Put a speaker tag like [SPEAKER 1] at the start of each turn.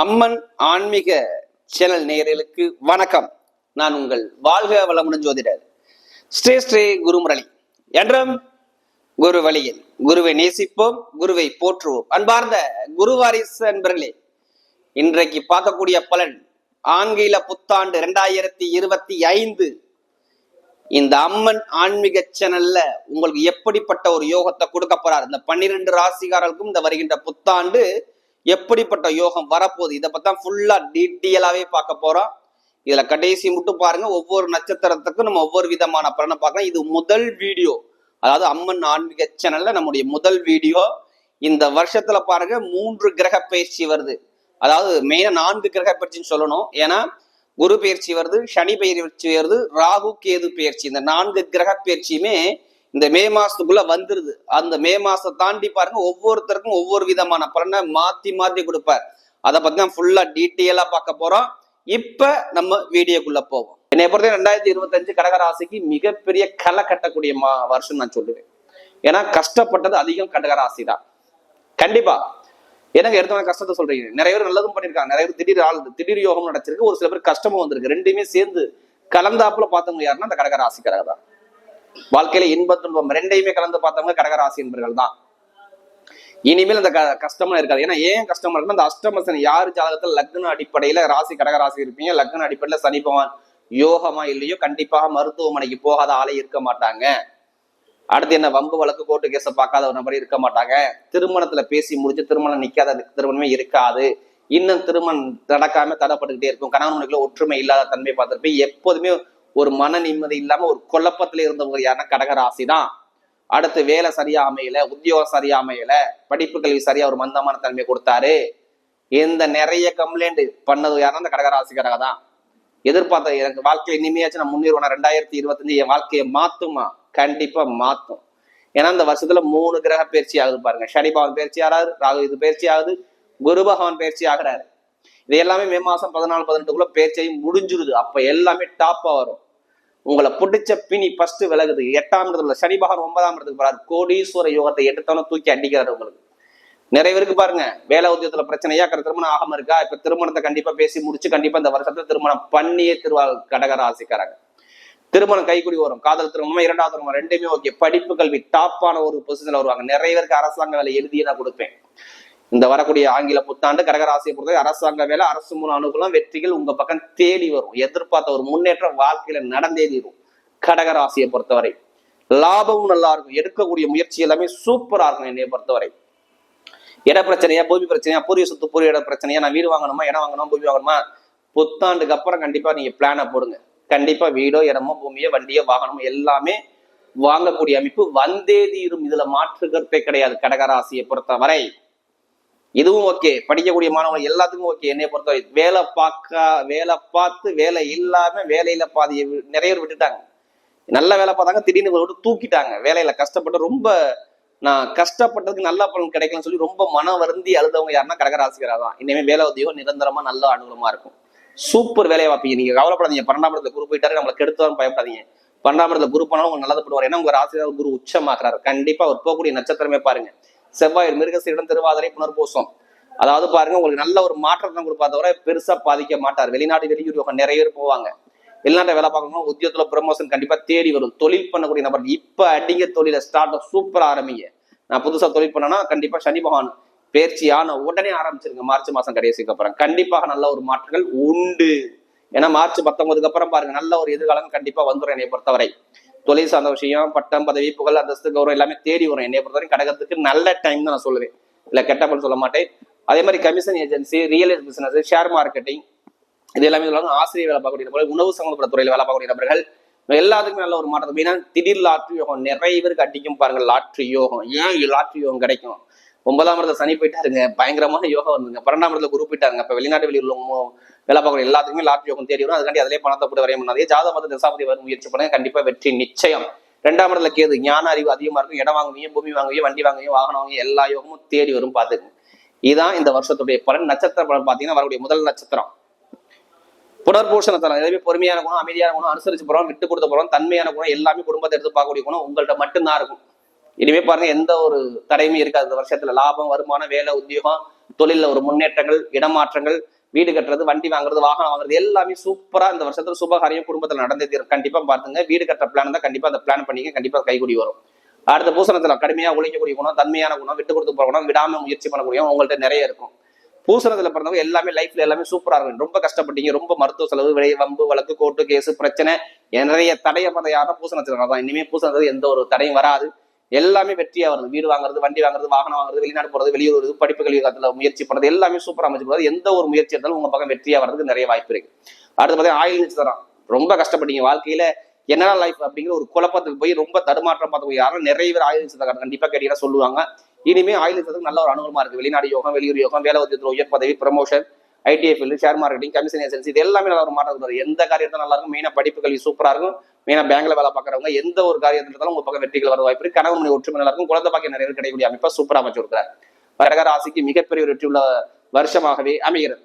[SPEAKER 1] அம்மன் ஆன்மீக சேனல் நேயர்களுக்கு வணக்கம். நான் உங்கள் வாழ்க வளமுடன் ஜோதிடர் ஸ்ரீ ஸ்ரீ குருமுரளி. என்றும் குரு வழியில் குருவை நேசிப்போம் குருவை போற்றுவோம். அன்பார்ந்த குருவாரிசு அன்பர்களே இன்றைக்கு பார்க்கக்கூடிய பலன் ஆங்கில புத்தாண்டு இரண்டாயிரத்தி இருபத்தி ஐந்து. இந்த அம்மன் ஆன்மீக சேனல்ல உங்களுக்கு எப்படிப்பட்ட ஒரு யோகத்தை கொடுக்க போறார்? இந்த பன்னிரெண்டு ராசிகாரர்களுக்கும் இந்த வருகின்ற புத்தாண்டு எப்படிப்பட்ட யோகம் வரப்போகுது? இதை பத்தி தான் ஃபுல்லா டீட்டெயிலாகவே பார்க்க போறோம். இதுல கடைசி மட்டும் பாருங்க. ஒவ்வொரு நட்சத்திரத்துக்கும் நம்ம ஒவ்வொரு விதமான பலனை பார்க்கலாம். இது முதல் வீடியோ. அதாவது அம்மன் ஆன்மீக சேனல்ல நம்முடைய முதல் வீடியோ. இந்த வருஷத்துல பாருங்க மூன்று கிரக பயிற்சி வருது. அதாவது மெயினா நான்கு கிரக பயிற்சின்னு சொல்லணும். ஏன்னா குரு பயிற்சி வருது சனி பயிற்சி வருது ராகு கேது பயிற்சி. இந்த நான்கு கிரக பயிற்சியுமே இந்த மே மாசத்துக்குள்ள வந்துருது. அந்த மே மாசத்தை தாண்டி பாருங்க ஒவ்வொருத்தருக்கும் ஒவ்வொரு விதமான பலனை மாத்தி மாத்தி கொடுப்பார். அதை பத்தி தான் ஃபுல்லா டீட்டெயிலா பார்க்க போறோம். இப்ப நம்ம வீடியோக்குள்ள போவோம். என்னை பொறுத்த ரெண்டாயிரத்தி இருபத்தஞ்சு கடகராசிக்கு மிகப்பெரிய களை கட்டக்கூடிய மா வருஷம் நான் சொல்லுவேன். ஏன்னா கஷ்டப்பட்டது அதிகம் கடகராசி தான் கண்டிப்பா எனக்கு எடுத்தவன கஷ்டத்தை சொல்றீங்க? நிறைய பேர் நல்லதும் பண்ணிருக்காங்க நிறைய பேர் திடீர் ஆள் திடீர் யோகம் நடச்சிருக்கு. ஒரு சில பேர் கஷ்டமும் வந்திருக்கு. ரெண்டுமே சேர்ந்து கலந்தாப்புல பார்த்தவங்க யாருன்னா அந்த கடகராசிக்காரங்க தான். வாழ்க்கையில இன்ப துன்பம் ரெண்டையுமே கலந்து பார்த்தவங்க கடகராசி என்பர்கள் தான். இனிமேல் அந்த க- கஷ்டமா இருக்காது. ஏன்னா ஏன் கஷ்டமா இருக்குன்னா அந்த அஷ்டமசன் யாரு யார் ஜாதகத்துல லக்ன அடிப்படையில ராசி கடகராசி இருப்பீங்க? லக்ன அடிப்படையில சனி பகவான் யோகமா இல்லையோ கண்டிப்பாக மருத்துவமனைக்கு போகாத ஆளே இருக்க மாட்டாங்க. அடுத்து என்ன வம்பு வழக்கு கோர்ட்டு கேஸை பார்க்காத ஒரு நபர் இருக்க மாட்டாங்க. திருமணத்துல பேசி முடிச்சு திருமணம் நிக்காத திருமணமே இருக்காது. இன்னும் திருமணம் நடக்காம தடைப்பட்டுக்கிட்டே இருக்கும். கணவன் மனைவிக்குள்ள ஒற்றுமை இல்லாத தன்மை பார்த்திருப்பேன் எப்போதுமே ஒரு மன நிம்மதி இல்லாம ஒரு குழப்பத்துல இருந்தவங்க யாருன்னா கடகராசி தான் அடுத்து வேலை சரியா அமையல உத்தியோகம் சரியா அமையல படிப்பு கல்வி சரியா ஒரு மந்தமான தன்மை கொடுத்தாரு. இந்த நிறைய கம்ப்ளைண்ட் பண்ணது யாருன்னா அந்த கடகராசிக்காரங்க தான் எதிர்பார்த்த எனக்கு வாழ்க்கையில இனிமையாச்சு நான் முன்னேறுவேன்? ரெண்டாயிரத்தி இருபத்தஞ்சு என் வாழ்க்கையை மாத்துமா? கண்டிப்பா மாத்தும். ஏன்னா இந்த வருஷத்துல மூணு கிரக பயிற்சி ஆகுது பாருங்க. சனி பகவான் பயிற்சி ஆறாரு ராகு இது பயிற்சி ஆகுது குரு பகவான் பயிற்சி ஆகுறாரு. இது எல்லாமே மே மாசம் பதினாலு பதினெட்டுக்குள்ள பயிற்சியும் முடிஞ்சிருது. அப்ப எல்லாமே டாப்பா வரும். உங்களை பிடிச்ச பிணி ஃபர்ஸ்ட் விலகுது. எட்டாம் இடத்துல சனி பகவான் ஒன்பதாம் இடத்துக்கு போறாரு. கோடீஸ்வர யோகத்தை எடுத்தவன தூக்கி அடிக்கிறாரு உங்களுக்கு. நிறைய பேருக்கு பாருங்க வேலை உத்தியத்துல பிரச்சனையா இருக்கிற திருமணம் ஆகாம இருக்கா? இப்ப திருமணத்தை கண்டிப்பா பேசி முடிச்சு கண்டிப்பா இந்த வருஷத்துல திருமணம் பண்ணியே திருவாள் கடகர ஆசைக்காரங்க திருமணம் கைக்குடி வரும். காதல் திருமணம் இரண்டாவது திருமணம் ரெண்டுமே ஓகே படிப்பு கல்வி டாப்பான ஒரு பொசிஷன்ல வருவாங்க. நிறைய பேருக்கு அரசாங்க வேலை எழுதியே நான் கொடுப்பேன். இந்த வரக்கூடிய ஆங்கில புத்தாண்டு கடகராசியை பொறுத்தவரை அரசாங்க வேலை அரசு மூலம் அனுகூலம் வெற்றிகள் உங்க பக்கம் தேடி வரும். எதிர்பார்த்த ஒரு முன்னேற்றம் வாழ்க்கையில நடந்தே தீரும். கடகராசியை பொறுத்தவரை லாபமும் நல்லா இருக்கும். எடுக்கக்கூடிய முயற்சி எல்லாமே சூப்பரா இருக்கும் என்னைய பொறுத்தவரை. இட பிரச்சனையா பூமி பிரச்சனையா பூரிய சொத்து பூரிய இட பிரச்சனையா நான் வீடு வாங்கணுமா இடம் வாங்கணுமா பூமி வாங்கணுமா புத்தாண்டுக்கு அப்புறம் கண்டிப்பா நீங்க பிளானை போடுங்க. கண்டிப்பா வீடோ இடமோ பூமியோ வண்டியோ வாகனமோ எல்லாமே வாங்கக்கூடிய அமைப்பு வந்தே தீரும். இதுல மாற்று கருத்தே கிடையாது கடகராசியை பொறுத்தவரை. இதுவும் ஓகே படிக்கக்கூடிய மாணவர்கள் எல்லாத்துக்கும் ஓகே என்னை பொறுத்தவரை வேலை பார்க்க வேலை பார்த்து வேலை இல்லாம வேலையில பாதியை வி- நிறைய பேர் விட்டுட்டாங்க. நல்ல வேலை பார்த்தாங்க திடீர்னு விட்டு தூக்கிட்டாங்க. வேலையில கஷ்டப்பட்டு ரொம்ப நான் கஷ்டப்பட்டதுக்கு நல்ல பலன் கிடைக்கலன்னு சொல்லி ரொம்ப மன வருந்தி அழுதவங்க யாருன்னா கடகராசிகரா தான். இனிமே வேலை உத்தியோகம் நிரந்தரமா நல்ல அனுகூலமா இருக்கும். சூப்பர் வேலையை பார்ப்பீங்க. நீங்க கவலைப்படாதீங்க. பன்னெண்டாம் இடத்துல குரு போயிட்டாரு நம்மளை கெடுத்துவான்னு பயப்படாதீங்க. பன்னெண்டாம் இடத்துல குரு பண்ணாலும் உங்களுக்கு நல்லது பண்ணுவார். ஏன்னா உங்க ஆசிரியர் குரு உச்சமாக்குறாரு. கண்டிப்பா அவர் போகக்கூடிய நட்சத்திரமே பாருங்க. செவ்வாய் மிருகசீரிடம் திருவாதிரை புனர்பூசம். அதாவது பாருங்க உங்களுக்கு நல்ல ஒரு மாற்றத்தை கொடுப்பா தவிர பெருசா பாதிக்க மாட்டார். வெளிநாட்டு வெளியூர் யோகம் நிறைய பேர் போவாங்க. வெளிநாட்டை வேலை பார்க்கணும் உத்தியோகத்துல ப்ரமோஷன் கண்டிப்பா தேடி வரும். தொழில் பண்ணக்கூடிய நபர் இப்ப அடிங்க தொழில ஸ்டார்ட் சூப்பரா ஆரம்பிங்க. நான் புதுசா தொழில் பண்ணனா கண்டிப்பா சனி பகவான் பேர்ச்சியான உடனே ஆரம்பிச்சிருங்க. மார்ச் மாசம் கடைசிக்கு அப்புறம். கண்டிப்பாக நல்ல ஒரு மாற்றங்கள் உண்டு. ஏன்னா மார்ச் பத்தொன்பதுக்கு அப்புறம் பாருங்க நல்ல ஒரு எதிர்காலம் கண்டிப்பா வந்துடும் என்னை பொறுத்தவரை. தொழில் சார்ந்த விஷயம் பட்டம் பதவி புகழ் அந்தஸ்து கௌரவம் எல்லாமே தேடி வரும். என்னை பொறுத்தவரைக்கும் கடகத்துக்கு நல்ல டைம் தான் நான் சொல்லுவேன். இல்லை கெட்ட சொல்ல மாட்டேன். அதே மாதிரி commission agency real estate business share marketing இது எல்லாமே சொல்லலாம் ஆசிரியர் வேலை பார்க்கக்கூடிய நபர்கள் உணவு சம்பந்தப்பட்ட துறையில் வேலை பார்க்கக்கூடிய நபர்கள் எல்லாத்துக்கும் நல்ல ஒரு மாற்றம் மெயினா திடீர் லாட்ரி யோகம். நிறைய பேருக்கு அடிக்கும் பாருங்க லாட்ரி யோகம். ஏன் லாட்ரி யோகம் கிடைக்கும்? ஒன்பதாம் இடத்துல சனி போயிட்டாருங்க. பயங்கரமான யோகம் வந்துங்க. பன்னெண்டாம் இடத்துல குரு போயிட்டாங்க இப்போ வெளிநாட்டு வெளியில் உள்ளவங்க வேலை பார்க்குற எல்லாத்துக்குமே லாட்ரி யோகம் தேடி வரும். அதுக்காண்டி அதிலே பணத்தை போட்டு வரைய முடியாது ஜாதக மத தசாபதி வர முயற்சி பண்ணுங்க. கண்டிப்பாக வெற்றி நிச்சயம். ரெண்டாம் இடத்துல கேது ஞான அறிவு அதிகமாக இருக்கும். இடம் வாங்குவீங்க பூமி வாங்குவீங்க வண்டி வாங்குவீங்க வாகனம் வாங்குவீங்க எல்லா யோகமும் தேடி வரும் பார்த்துங்க இதுதான் இந்த வருஷத்துடைய பலன். நட்சத்திர பலன் பார்த்தீங்கன்னா வரக்கூடிய முதல் நட்சத்திரம். புனர்பூஷணத்தனம் எதுவுமே பொறுமையான குணம் அமைதியான குணம் அனுசரிச்சு போகிறோம் விட்டு கொடுத்த போகிறோம் தன்மையான குணம் எல்லாமே குடும்பத்தை எடுத்து பார்க்கக்கூடிய குணம் உங்கள்கிட்ட மட்டும்தான் இருக்கும். இனிமே பாருங்க எந்த ஒரு தடையுமே இருக்காது. இந்த வருஷத்துல லாபம் வருமானம் வேலை உத்தியோகம் தொழில ஒரு முன்னேற்றங்கள் இடமாற்றங்கள் வீடு கட்டுறது வண்டி வாங்குறது வாகனம் வாங்குறது எல்லாமே சூப்பரா இந்த வருஷத்துல சுபகாரியம் குடும்பத்துல நடந்தே தீரும். கண்டிப்பா பாத்துங்க வீடு கட்டுற பிளான் தான் கண்டிப்பா அந்த பிளான் பண்ணிக்க கண்டிப்பா கைகூடி வரும். அடுத்த பூசணத்துல கடுமையா உழைக்கக்கூடிய குணம் தன்மையான குணம் விட்டு கொடுத்து போற குணம் விடாம முயற்சி பண்ணக்கூடிய குணம் உங்கள்ட்ட நிறைய இருக்கும். பூசணத்துல பிறந்தவங்க எல்லாமே லைஃப்ல எல்லாமே சூப்பரா இருக்கும். ரொம்ப கஷ்டப்பட்டீங்க ரொம்ப மருத்துவ செலவு விலை வம்பு வழக்கு கோர்ட்டு கேஸ் பிரச்சனை நிறைய தடைய பத யாரும் பூசணத்துல தான் இனிமே பூசணத்துல எந்த ஒரு தடையும் வராது. எல்லாமே வெற்றியா வருது. வீடு வாங்குறது வண்டி வாங்குறது வாகனம் வாங்குறது வெளிநாடு போறது வெளியூர் வருது படிப்பு கல்விக்காலத்துல முயற்சி பண்றது எல்லாமே சூப்பராக அமைச்சு போறது எந்த ஒரு முயற்சி இருந்தாலும் உங்க பக்கம் வெற்றியா வர்றதுக்கு நிறைய வாய்ப்பு இருக்கு. அடுத்து பார்த்தீங்கன்னா ஆயில் நட்சத்திரம் ரொம்ப கஷ்டப்பட்டீங்க. வாழ்க்கையில என்னடா லைஃப் அப்படிங்கிற ஒரு குழப்பத்துக்கு போய் ரொம்ப தடுமாற்றம் பார்த்து யாரும் நிறைய பேர் ஆயுள் நட்சத்திரம் கண்டிப்பாக கேட்டீங்கன்னா சொல்லுவாங்க. இனிமே ஆயுள் நட்சத்திரம் நல்ல ஒரு அனுகூலமா இருக்கு. வெளிநாடு யோகம் வெளியூர் யோகம் வேலை உத்தியத்தில் உயர் பதவி promotion ITI field share marketing commission agency இது எல்லாமே நல்லா ஒரு மாற்றம் இருக்குது எந்த காரியத்தை நல்லா இருக்கும்? மெயினாக படிப்பு கல்வி சூப்பராக இருக்கும். மெயினாக பேங்க்ல வேலை பார்க்குறவங்க எந்த ஒரு காரியத்தில் இருந்தாலும் உங்க பக்கம் வெற்றிகள் வர வாய்ப்பு இருக்கு. கணவன் மணி ஒற்றுமை நல்லா இருக்கும். குழந்தை பாக்கிய நிறைய கிடைக்கக்கூடிய அமைப்பை சூப்பராக அமைச்சு கொடுக்குறாரு. கடக மிகப்பெரிய வெற்றி உள்ள வருஷமாகவே அமைகிறது.